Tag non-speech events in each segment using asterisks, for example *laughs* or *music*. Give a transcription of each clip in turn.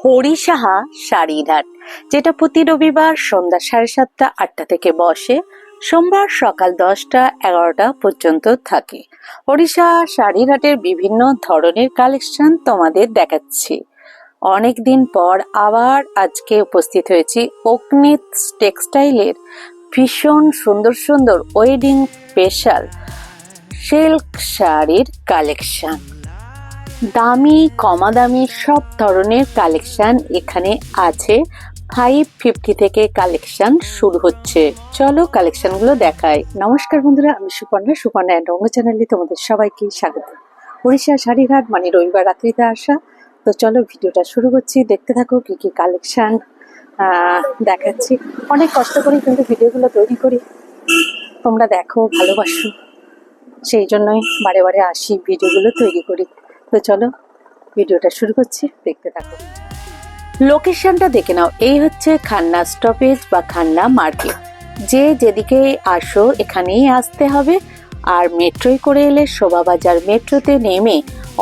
হরিসাহা শাড়ির হাট যেটা প্রতি রবিবার সন্ধ্যা সাড়ে সাতটা, আটটা থেকে বসে, সোমবার সকাল দশটা, এগারোটা পর্যন্ত থাকে। শাড়ির হাটের বিভিন্ন ধরনের কালেকশন তোমাদের দেখাচ্ছি। অনেক দিন পর আবার আজকে উপস্থিত হয়েছি অগ্নিত টেক্সটাইলের ভীষণ সুন্দর সুন্দর ওয়েডিং স্পেশাল সিল্ক শাড়ির কালেকশন। দামি কমা দামি সব ধরনের কালেকশন এখানে আছে। ফাইভ ফিফটি থেকে কালেকশন শুরু হচ্ছে। চলো কালেকশনগুলো দেখাই। নমস্কার বন্ধুরা, আমি সুপর্ণা। সুপর্ণা অ্যান্ড রঙ্গ চ্যানেলে তোমাদের সবাইকে স্বাগত। উড়িষ্যা শাড়িঘাট মানে রবিবার রাত্রিতে আসা। তো চলো ভিডিওটা শুরু করছি। দেখতে থাকো কি কি কালেকশন দেখাচ্ছি। অনেক কষ্ট করে কিন্তু ভিডিওগুলো তৈরি করি। তোমরা দেখো, ভালোবাসো। সেই জন্যই বারে বারে আসি, ভিডিওগুলো তৈরি করি। তো চলো, ভিডিওটা শুরু করছি, দেখতে থাকো। লোকেশনটা দেখে নাও, এই হচ্ছে খান্না স্টপেজ বা খান্না মার্কেট যে যেদিকে আসো, এখানেই আসতে হবে, আর মেট্রোয় করে এলে শোভাবাজার মেট্রোতে নেমে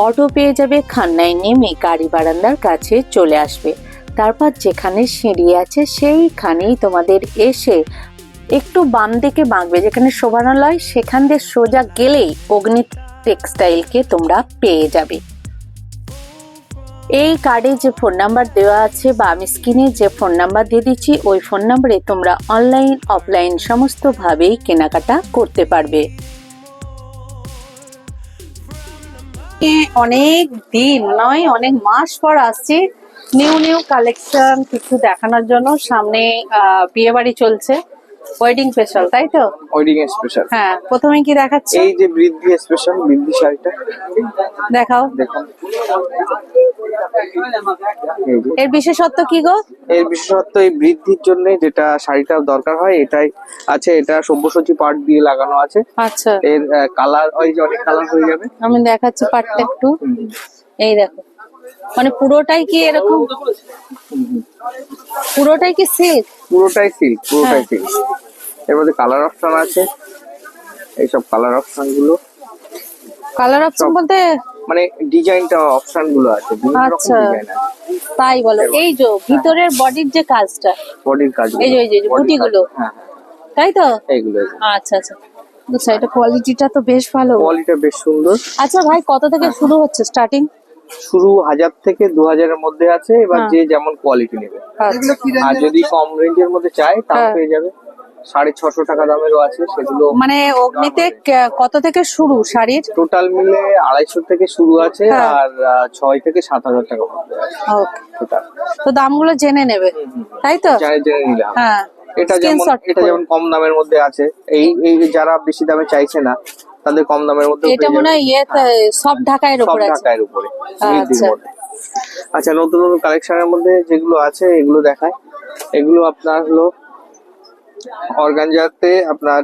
অটো পেয়ে যাবে খান্নায় নেমে গাড়ি বারান্দার কাছে চলে আসবে। তারপর যেখানে সিঁড়ি আছে, সেইখানেই তোমাদের এসে একটু বাম দিকে বাঁকবে, যেখানে শোভানালয়, সেখান দিয়ে সোজা গেলেই অগ্নি টেক্সটাইলকে তোমরা পেয়ে যাবে। এই কার্ডে যে ফোন নাম্বার দেওয়া আছে বা আমি স্ক্রিনে যে ফোন নাম্বার দিয়ে দিচ্ছি, ওই ফোন নাম্বারে তোমরা অনলাইন অফলাইন সমস্তভাবেই কেনাকাটা করতে পারবে। অনেক দিন নয়, অনেক মাস পর আসছি নিউ নিউ কালেকশন কিছু দেখানোর জন্য। সামনে বিয়ে বাড়ি চলছে। ওয়েডিং স্পেশাল তাই তো? ওয়েডিং স্পেশাল হ্যাঁ প্রথমে কি দেখাচ্ছে? এই যে বৃদ্ধি স্পেশাল বৃদ্ধি শাড়িটা। দেখাও। এর বিশেষত্ব কি গো? এর বিশেষত্ব এই বৃদ্ধির জন্য যেটা শাড়িটা দরকার হয় এটাই আছে এটা সব্যসাচী পাট দিয়ে লাগানো আছে। আচ্ছা। এর কালার ওই যে অনেক কালার হয়ে যাবে। আমি দেখাচ্ছি পাটটা একটু। এই দেখো। মানে পুরোটাই কি এরকম? পুরোটাই কি সিল্ক পুরোটাই সিল্ক পুরোটাই হ্যাঁ। সিল্ক এর মধ্যে কালার অপশন আছে। এইসব কালার অপশনগুলো। কালার অপশন বলতে মানে ডিজাইনটা অপশনগুলো আছে আচ্ছা। তাই বলো। এই যে ভিতরের বডির যে কাজটা বডির কাজ এই যে, এই যে, এই যে, বুটিগুলো। হ্যাঁ তাই তো? হ্যাঁ এইগুলো। আচ্ছা আচ্ছা। আচ্ছা এটা কোয়ালিটিটা তো বেশ ভালো। কোয়ালিটা বেশ সুন্দর। আচ্ছা ভাই কত থেকে শুরু হচ্ছে স্টার্টিং শুরু হাজার থেকে দু হাজারের মধ্যে আছে এবার হ্যাঁ। যে যেমন কোয়ালিটি নেবে। আচ্ছা। আর যদি কম রেঞ্জের মধ্যে চায় তাও হ্যাঁ। পেয়ে যাবে। সাড়ে ছশো টাকা দামেরও আছে সেগুলো মানে অগ্নিতে কত থেকে শুরু শাড়ির? টোটাল মিলে আড়াইশো থেকে শুরু আছে হ্যাঁ। আর ছয় থেকে সাত হাজার টাকা তো দামগুলো জেনে নেবে। তাই তো? জেনে জেনে নিলাম হ্যাঁ। এটা যেমন এটা যেমন কম দামের মধ্যে আছে এই এই যারা বেশি দামে চাইছে না তাদের কম দামের মধ্যে এটা মনে হয় ইয়ে সব ঢাকায়ের উপর আছে। ঢাকায়ের উপরে আচ্ছা। আচ্ছা নতুন নতুন কালেকশনের মধ্যে যেগুলো আছে এগুলো দেখায় এগুলো আপনার হলো অর্গানজাতে আপনার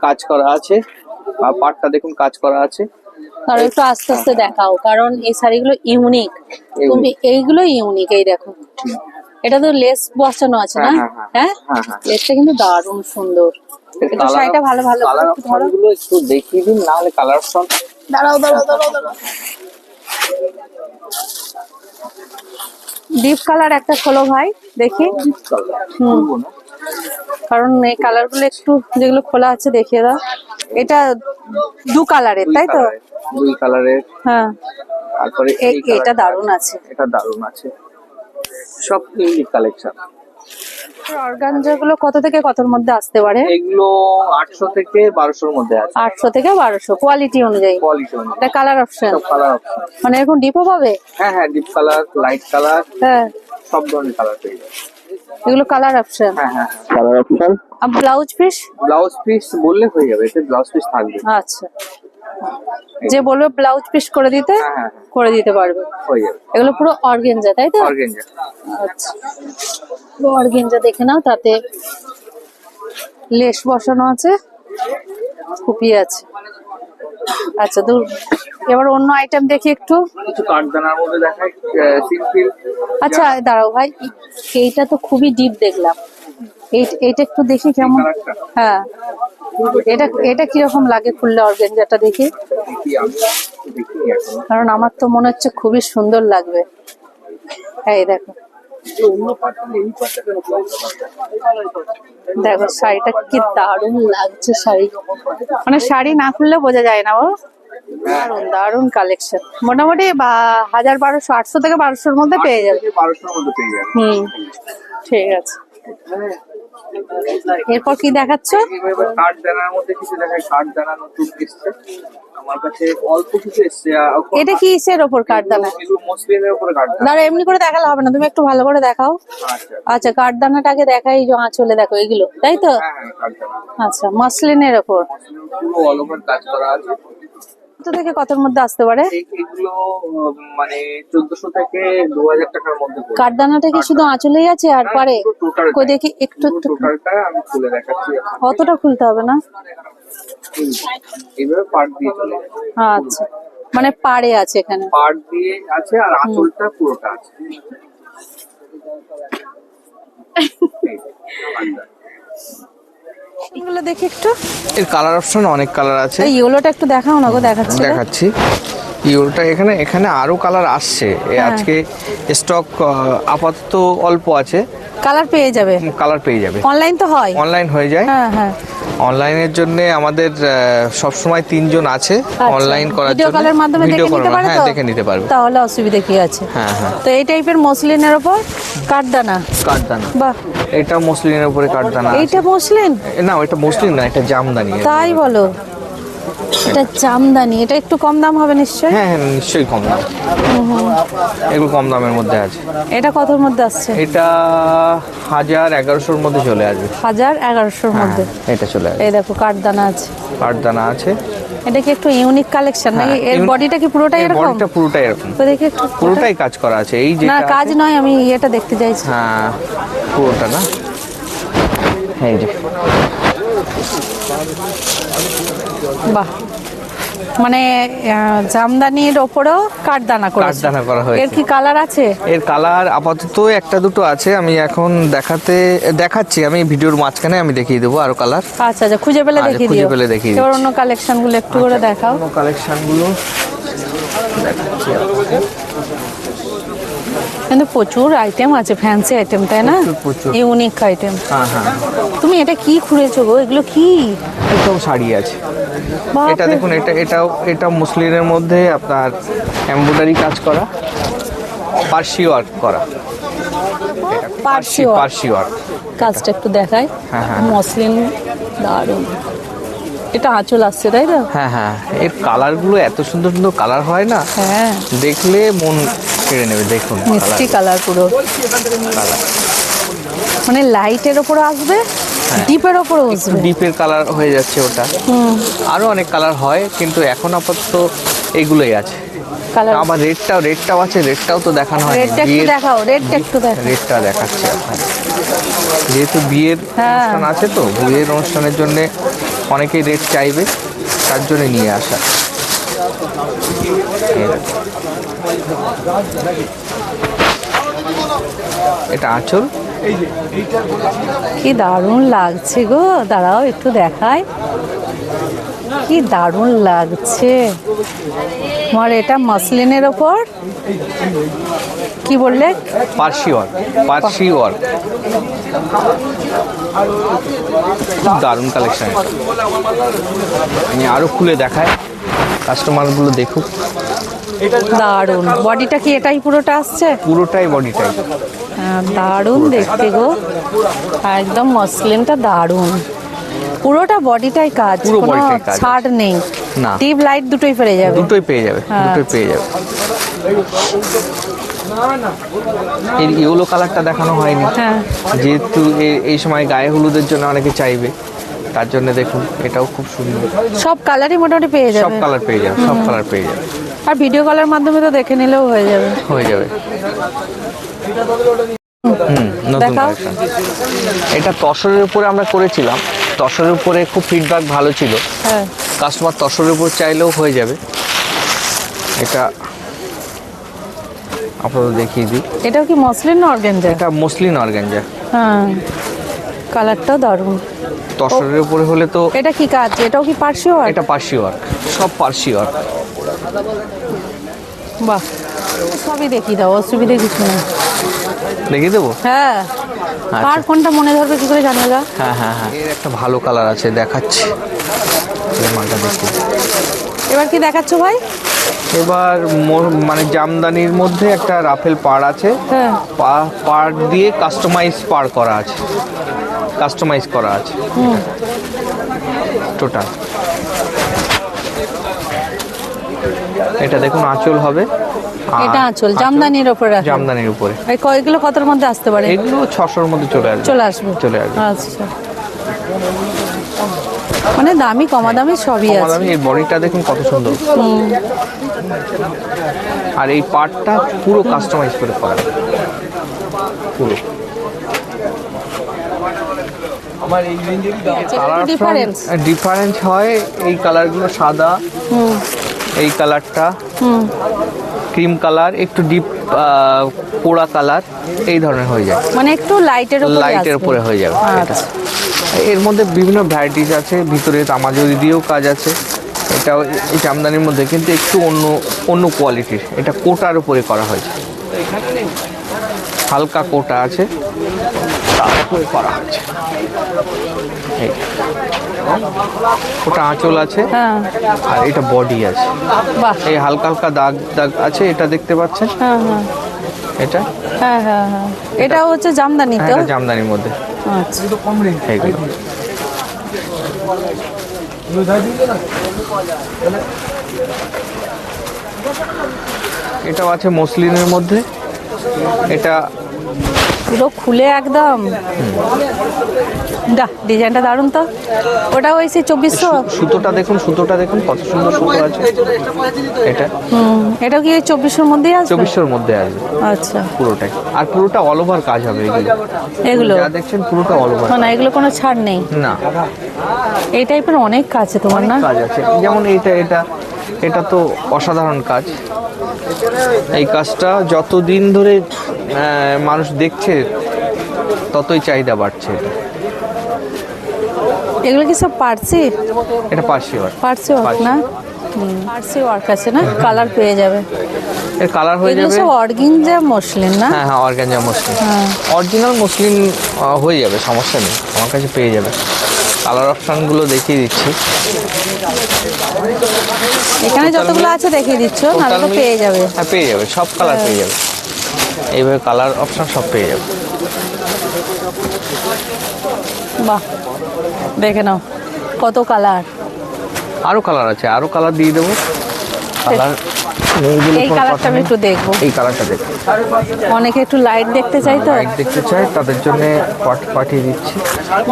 কাজ করা আছে। আর পাটটা দেখুন কাজ করা আছে। আর একটু আস্তে আস্তে দেখাও কারণ এই শাড়িগুলো ইউনিক তুমি এইগুলো ইউনিক এই দেখো। এটা তো লেস বসানো আছে না? হ্যাঁ, হ্যাঁ, হ্যাঁ? হ্যাঁ হ্যাঁ। লেসটা কিন্তু দারুণ সুন্দর। একটু শাড়িটা ভালো ভালো কালার একটু ধরো। অপশনগুলো একটু দেখিয়ে দিন না হলে কালার অপশন দাঁড়াও দাঁড়াও দাঁড়াও দাঁড়াও। ডিপ কালার একটা খোলো ভাই দেখি। কারণ এই কালারগুলো একটু যেগুলো খোলা আছে দেখিয়ে দাও। এটা দু কালারের তাই তো? দুই কালারের হ্যাঁ। তারপরে এটা দারুণ আছে। এটা দারুণ আছে। সব ইউনিক কালেকশন অর্গানজা গুলো কত থেকে কতর মধ্যে আসতে পারে? এগুলো আটশো থেকে বারোশোর মধ্যে আছে। আটশো থেকে বারোশো কোয়ালিটি অনুযায়ী। কোয়ালিটি অনুযায়ী। এটা কালার অপশন সব কালার অপশন মানে এরকম ডিপও পাবে? হ্যাঁ হ্যাঁ ডিপ কালার লাইট কালার হ্যাঁ। সব ধরনের কালার পেয়ে যাবে। এগুলো কালার অপশন হ্যাঁ হ্যাঁ কালার অপশন আর ব্লাউজ পিস ব্লাউজ পিস বললে হয়ে যাবে এতে ব্লাউজ পিস থাকবে। আচ্ছা। যে বলবে ব্লাউজ পিস করে দিতে হ্যাঁ হ্যাঁ হ্যাঁ, করে দিতে পারবে। এগুলো পুরো অর্গেঞ্জা তাই তো? আচ্ছা। পুরো অর্গেঞ্জা দেখে নাও তাতে লেস বসানো আছে কুপি আছে। আচ্ছা দূর। এবার অন্য আইটেম দেখি একটু। আচ্ছা দাঁড়াও ভাই এইটা তো খুবই ডিপ দেখলাম। এই- এইটা একটু দেখি কেমন। হ্যাঁ। এটা এটা কীরকম লাগে খুললে অর্গেঞ্জাটা দেখি? কারণ আমার তো মনে হচ্ছে খুবই সুন্দর লাগবে। এই দেখো। দেখো শাড়িটা কি দারুণ লাগছে শাড়ি। মানে শাড়ি না খুললে বোঝা যায় না ও দারুণ দারুণ কালেকশন মোটামুটি হাজার বারোশো আটশো থেকে বারোশোর মধ্যে পেয়ে যাবে। হুম ঠিক আছে। এরপর কি দেখাচ্ছ? কাঠ দানার মধ্যে কিছু দেখায় কাঠ দানা নতুন এসছে। আমার কাছে অল্প কিছু এসছে এটা কি ইসের ওপর মসলিনের কাঠ দানা। দাঁড়া এমনি করে দেখালে হবে না তুমি একটু ভালো করে দেখাও। আচ্ছা। আচ্ছা কাঠদানাটাকে দেখাই যে আঁচলে দেখো এগুলো তাই তো? হ্যাঁ হ্যাঁ আচ্ছা মাসলিনের ওপর। পুরো অল ওভার কাজ করা আছে। কত থেকে কতর মধ্যে আসতে পারে? এগুলো মানে চোদ্দশো থেকে দু হাজার টাকার মধ্যে পড়বে। কাঠদানাটা কি শুধু আঁচলেই আছে আর পারে? কই দেখি একটু একটু। টোটালটা আমি খুলে দেখাচ্ছি। অতটা খুলতে হবে না? এইভাবে পার্ট দিয়ে চলে আচ্ছা। মানে পাড়ে আছে এখানে? পার্ট দিয়ে আছে আর আঁচলটা পুরোটা আছে। *laughs* এগুলো দেখি একটু। এর কালার অপশন অনেক কালার আছে। এই ইয়েলোটা একটু দেখাও না গো দেখাচ্ছি। দেখাচ্ছি। ইয়েলোটা এখানে এখানে আরও কালার আসছে। হ্যাঁ। আজকে স্টক আপাতত অল্প আছে। কালার পেয়ে যাবে? কালার পেয়ে যাবে। অনলাইন তো হয়। অনলাইন হয়ে যায়। হ্যাঁ হ্যাঁ। অনলাইনের জন্য আমাদের সব সময় তিনজন আছে অনলাইন করার জন্য। ভিডিও কলের মাধ্যমে দেখে নিতে পারে হ্যাঁ দেখে নিতে পারবে। তাহলে অসুবিধা কি আছে? হ্যাঁ হ্যাঁ। তো এই টাইপের মসলিনের ওপর কাঠদানা। কাঠদানা। বাহ। এটা মসলিনের উপরে কাঠদানা আছে। এইটা মসলিন? না এটা মসলিন না এটা জামদানি। তাই বলো। এটা জামদানি এটা একটু কম দাম হবে নিশ্চয়ই? হ্যাঁ হ্যাঁ নিশ্চয়ই কম দাম। এগুলো কম দামের মধ্যে আছে। এটা কতর মধ্যে আসছে? এটা হাজার এগারোশোর মধ্যে চলে আসবে। হাজার এগারোশোর হ্যাঁ মধ্যে? এটা চলে আসবে। এই দেখো কাঠদানা আছে। কাঠদানা আছে। এটা কি একটু ইউনিক কালেকশন নাকি? হ্যাঁ, এর বডিটা কি পুরোটাই এরকম? বডিটা পুরোটাই এরকম। তো দেখি একটু পুরোটাই কাজ করা আছে। এই না কাজ নয় আমি এটা দেখতে চাইছি। হ্যাঁ পুরোটা না? এই যে। বাহ। মানে জামদানির ওপরেও কাঠদানা করেছে। কাঠদানা করা হয়েছে। এর কি কালার আছে? এর কালার আপাতত একটা দুটো আছে আমি এখন দেখাতে দেখাচ্ছি আমি ভিডিওর মাঝখানে আমি দেখিয়ে দেবো আরও কালার আচ্ছা আচ্ছা খুঁজে পেলে আচ্ছা, দেখিয়ে খুঁজে পেলে দেখিয়ে দিচ্ছি। অন্য কালেকশনগুলো একটু করে দেখাও। কালেকশনগুলো দেখাচ্ছি আপনাকে। কিন্তু প্রচুর আইটেম আছে ফ্যান্সি আইটেম তাই না। ইউনিক আইটেম হ্যাঁ হ্যাঁ। এটা কি খুঁড়েছো গো? এগুলো কি? এটাও শাড়ি আছে। এটা দেখুন এটা এটাও এটা মুসলিনের মধ্যে আপনার এমব্রয়ডারি কাজ করা পার্সি ওয়ার্ক করা। পার্সি। পার্সি ওয়ার্ক। কাজটা একটু দেখায় হ্যাঁ, হ্যাঁ। মসলিন দারুণ। এটা আঁচল আসছে তাই তো? হ্যাঁ হ্যাঁ এর কালারগুলো এত সুন্দর সুন্দর কালার হয় না? হ্যাঁ। দেখলে মন কেড়ে নেবে দেখুন। মিষ্টি কালার পুরো। মানে লাইটের ওপরে আসবে? ডিপের ওপরে আসবে ডিপের কালার হয়ে যাচ্ছে ওটা। আরও অনেক কালার হয় কিন্তু এখন আপাতত এগুলোই আছে। কালার আবার রেডটাও রেডটাও আছে রেডটাও তো দেখানো হয় রেডটা একটু দেখাও রেডটা একটু দেখাও। রেডটা দেখাচ্ছি আপনাকে যেহেতু বিয়ের হ্যাঁ। অনুষ্ঠান আছে তো বিয়ের অনুষ্ঠানের জন্য অনেকেই রেড চাইবে তার জন্য নিয়ে আসা। এটা আঁচল? কি দারুণ লাগছে গো। দাঁড়াও, একটু দেখাই। কি দারুণ লাগছে। আমার এটা মাসলিনের ওপর? কি বললে? পার্সি ওয়ার্ক খুব দারুণ কালেকশন আমি আরও খুলে দেখাই কাস্টমারগুলো দেখুক। দারুণ। বডিটা কি এটাই পুরোটা আসছে? পুরোটাই বডিটাই হ্যাঁ, দারুণ দেখতে গো। একদম মসলিনটা দারুণ। পুরোটা বডিটাই কাজ কোনো ছাড় নেই। না। টিপ লাইট দুটোই পেরে যাবে। দুটোই পেয়ে যাবে হ্যাঁ। দুটোই পেয়ে যাবে। এর ইয়েলো কালারটা দেখানো হয়নি। হ্যাঁ। যেহেতু এই সময় গায়ে হলুদের জন্য অনেকে চাইবে তার জন্য দেখুন এটাও খুব সুন্দর। সব কালারই মোটামুটি পেয়ে যাবে। সব কালার পেয়ে যাবে সব কালার পেয়ে যাবে। আর ভিডিও কলের মাধ্যমে তো দেখে নিলেও হয়ে যাবে। হয়ে যাবে। হুম নতুন এটা তসরের উপরে আমরা করেছিলাম। তসরের উপরে খুব ফিডব্যাক ভালো ছিল। হ্যাঁ। কাস্টমার তসরের উপর চাইলেও হয়ে যাবে। এটা আপাতত দেখিয়ে দিই। এটা কি মসলিন না অর্গেঞ্জা? এটা মসলিন অর্গানজা হ্যাঁ। কালারটাও দারুণ। তসরের উপরে হলে তো এটা কি কাজ এটাও কি পার্সি ওয়ার্ক? এটা পার্সি ওয়ার্ক। সব পার্সি ওয়ার্ক। বাহ। সবই দেখি দাও অসুবিধা কিছু নেই। দেখিয়ে দেবো? হ্যাঁ। কার কোনটা মনে ধরবে কি করে জানবে গা হ্যাঁ হ্যাঁ হ্যাঁ। এর একটা ভালো কালার আছে দেখাচ্ছি। এই মালটা দেখি। এবার কি দেখাচ্ছ ভাই? এবার মানে জামদানির মধ্যে একটা রাফেল পাড় আছে। হ্যাঁ। পাড় দিয়ে কাস্টমাইজ পাড় করা আছে। কাস্টমাইজ করা আছে। টোটাল এটা দেখুন আঁচল হবে। এটা আঁচল জামদানির ওপরে রাখা। জামদানির উপরে। এই ক- এগুলো কতর মধ্যে আসতে পারে? এগুলো ছশোর মধ্যে চলে আসবে। চলে আসবে? চলে আসবে। আচ্ছা। মানে দামি কমা দামি সবই কমা আছে। দামি এই বডিটা দেখুন কত সুন্দর। আর এই পার্টটা পুরো কাস্টমাইজ করে করা। পুরো। কালার ডিফারেন্স ডিফারেন্স হয় এই কালারগুলো সাদা। এই কালারটা। ক্রিম কালার একটু ডিপ পোড়া কালার এই ধরনের হয়ে যায়। মানে একটু লাইটের উপরে লাইটের উপরে হয়ে যাবে আচ্ছা। এর মধ্যে বিভিন্ন ভ্যারাইটিস আছে ভিতরে তামাজরি দিয়েও কাজ আছে। এটা এই জামদানির মধ্যে কিন্তু একটু অন্য অন্য কোয়ালিটির এটা কোটার উপরে করা হয়েছে হালকা কোটা আছে তার উপরে করা হয়েছে। এই। ওটা আঁচল আছে। হ্যাঁ। আর এটা বডি আছে। বাহ। এই হালকা হালকা দাগ দাগ আছে এটা দেখতে পাচ্ছেন? হ্যাঁ হ্যাঁ। এটা? হ্যাঁ হ্যাঁ হ্যাঁ। এটা হচ্ছে জামদানি তো? জামদানির মধ্যে। আচ্ছা। এইগুলো এটাও আছে মসলিনের মধ্যে। এটা পুরো খুলে একদম? দা ডিজাইনটা দারুণ তো। ওটা সেই চব্বিশশো। সুতোটা দেখুন সুতোটা দেখুন কত সুন্দর সুতো আছে। এটা? হুম এটাও কি চব্বিশশোর মধ্যেই আসবে? চব্বিশশোর মধ্যে আসবে। আচ্ছা। পুরোটাই। আর পুরোটা অল ওভার কাজ হবে এগুলো। এগুলো? যা দেখছেন পুরোটা অল ওভার না এগুলো কোনো ছাড় নেই। না। এই টাইপের অনেক কাজ আছে তোমার না? কাজ আছে। যেমন এইটা এটা। এটা তো অসাধারণ কাজ। এই কাজটা যতদিন ধরে মানুষ দেখছে ততই চাহিদা বাড়ছে এটা। এগুলো কি সব পার্সি? এটা পার্সি ওয়ার্ক। পার্সি ওয়ার্ক না? পার্সি ওয়ার্ক আছে না? কালার পেয়ে যাবে। এর কালার হয়ে যাবে। সব অর্গিনজা মসলিন না? হ্যাঁ হ্যাঁ অর্গানজা মসলিন। হ্যাঁ। অরিজিনাল মুসলিম হয়ে যাবে সমস্যা নেই। আমার কাছে পেয়ে যাবে। কালার অপশানগুলো দেখিয়ে দিচ্ছি। এখানে যতগুলো আছে দেখিয়ে দিচ্ছ তো পেয়ে যাবে। হ্যাঁ পেয়ে যাবে সব কালার পেয়ে যাবে। এইভাবে কালার অপশান সব পেয়ে যাবে। বাহ। দেখে নাও কত কালার আরও কালার আছে আরও কালার দিয়ে দেবো। কালার এই কালারটা আমি একটু দেখব। এই কালারটা অনেকে একটু লাইট দেখতে চাই তো। লাইট দেখতে চাই তাদের জন্য পাঠিয়ে দিচ্ছি।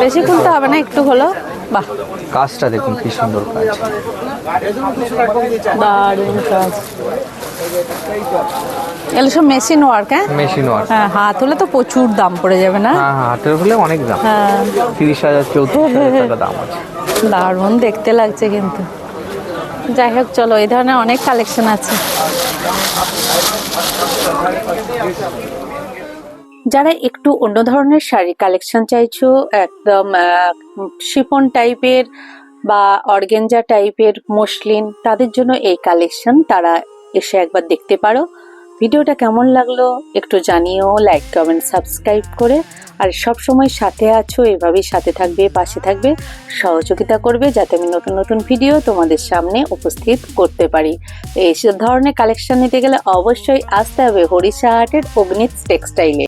বেশি খুলতে হবে না একটু হলো। বাহ। কাজটা দেখুন কি সুন্দর কাজ। দারুণ কাজ। এগুলো সব মেশিন ওয়ার্ক হ্যাঁ? মেশিন ওয়ার্ক হ্যাঁ হাত হলে তো প্রচুর দাম পড়ে যাবে না? হ্যাঁ হ্যাঁ হাতের হলে অনেক দাম। হ্যাঁ। তিরিশ হাজার চৌত্রিশ হাজার টাকা *laughs* দাম আছে। দারুণ দেখতে লাগছে কিন্তু। যাই হোক চলো এই ধরনের অনেক কালেকশন আছে। যারা একটু অন্য ধরনের শাড়ি কালেকশন চাইছো একদম শিফন টাইপের বা অর্গেঞ্জা টাইপের মসলিন তাদের জন্য এই কালেকশন তারা এসে একবার দেখতে পারো। ভিডিওটা কেমন লাগল একটু জানিও লাইক কমেন্ট সাবস্ক্রাইব করে। আর সব সময় সাথে আছো, এভাবেই সাথে থাকবে, পাশে থাকবে, সহযোগিতা করবে, যাতে আমি নতুন নতুন ভিডিও তোমাদের সামনে উপস্থিত করতে পারি। এই ধরনের কালেকশন নিতে গেলে অবশ্যই আসতে হবে হরিশাহাটের অগ্নিত টেক্সটাইলে।